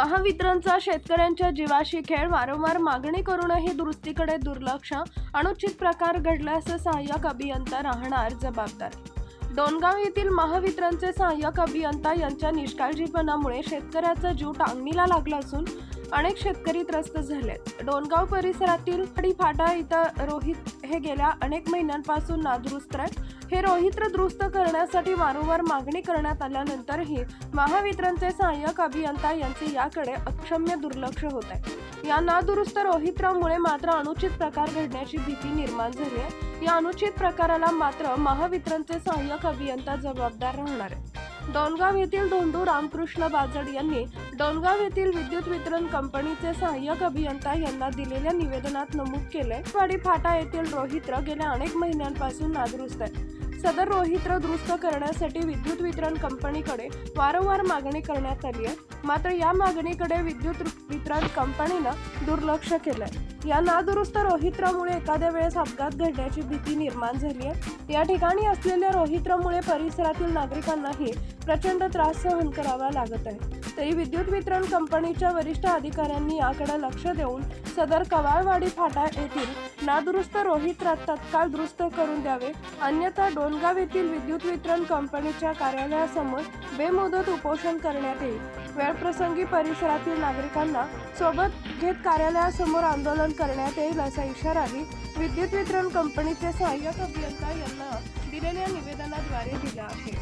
महावितरणचा शेतकऱ्यांच्या जीवाशी खेळ वारंवार मागणी करूनही दुरुस्तीकडे दुर्लक्ष अनुचित प्रकार घडल्यास सहाय्यक अभियंता राहणार जबाबदार. डोनगाव येथील महावितरणचे सहाय्यक अभियंता यांच्या निष्काळजीपणामुळे शेतकऱ्याचा जीव टांगणीला लागला असून अनेक शेतकरी त्रस्त झालेत. डोनगाव परिसरातील फाटा इथं रोहित हे गेल्या अनेक महिन्यांपासून नादुरुस्त आहे हे रोहित्र दुरुस्त करण्यासाठी वारंवार मागणी करण्यात आल्यानंतरही महावितरणचे सहाय्यक अभियंता यांचे याकडे अक्षम्य दुर्लक्ष होत आहे या नादुरुस्त रोहित्रामुळे मात्र अनुचित प्रकार घडण्याची भीती निर्माण झाली आहे. या अनुचित प्रकाराला मात्र महावितरणचे सहाय्यक अभियंता जबाबदार राहणार आहे दोनगाव येथील धोंडू रामकृष्ण बाजड यांनी दोनगाव येथील विद्युत वितरण कंपनीचे सहाय्यक अभियंता यांना दिलेल्या निवेदनात नमूद केले. वाडी फाटा येथील रोहित्र गेल्या अनेक महिन्यांपासून नादुरुस्त आहे. सदर रोहित्र दुरुस्त करण्यासाठी विद्युत वितरण कंपनीकडे वारंवार मागणी करण्यात आली आहे. मात्र या मागणीकडे विद्युत वितरण कंपनीनं दुर्लक्ष केलंय. या नादुरुस्त रोहित्रामुळे एखाद्या वेळेस अपघात घडण्याची भीती निर्माण झाली आहे. या ठिकाणी असलेल्या रोहित्रामुळे परिसरातील नागरिकांनाही प्रचंड त्रास सहन करावा लागत आहे. तरी विद्युत वितरण कंपनीच्या वरिष्ठ अधिकाऱ्यांनी याकडे लक्ष देऊन सदर कवाळवाडी फाटा येथील नादुरुस्त रोहित्रात तत्काळ दुरुस्त करून द्यावे. अन्यथा डोनगाव येथील विद्युत वितरण कंपनीच्या कार्यालयासमोर बेमुदत उपोषण करण्यात येईल. वेळप्रसंगी परिसरातील नागरिकांना सोबत घेत कार्यालयासमोर आंदोलन करण्यात येईल असा इशाराही विद्युत वितरण कंपनीचे सहाय्यक अभियंता यांना दिलेल्या निवेदनाद्वारे दिला आहे.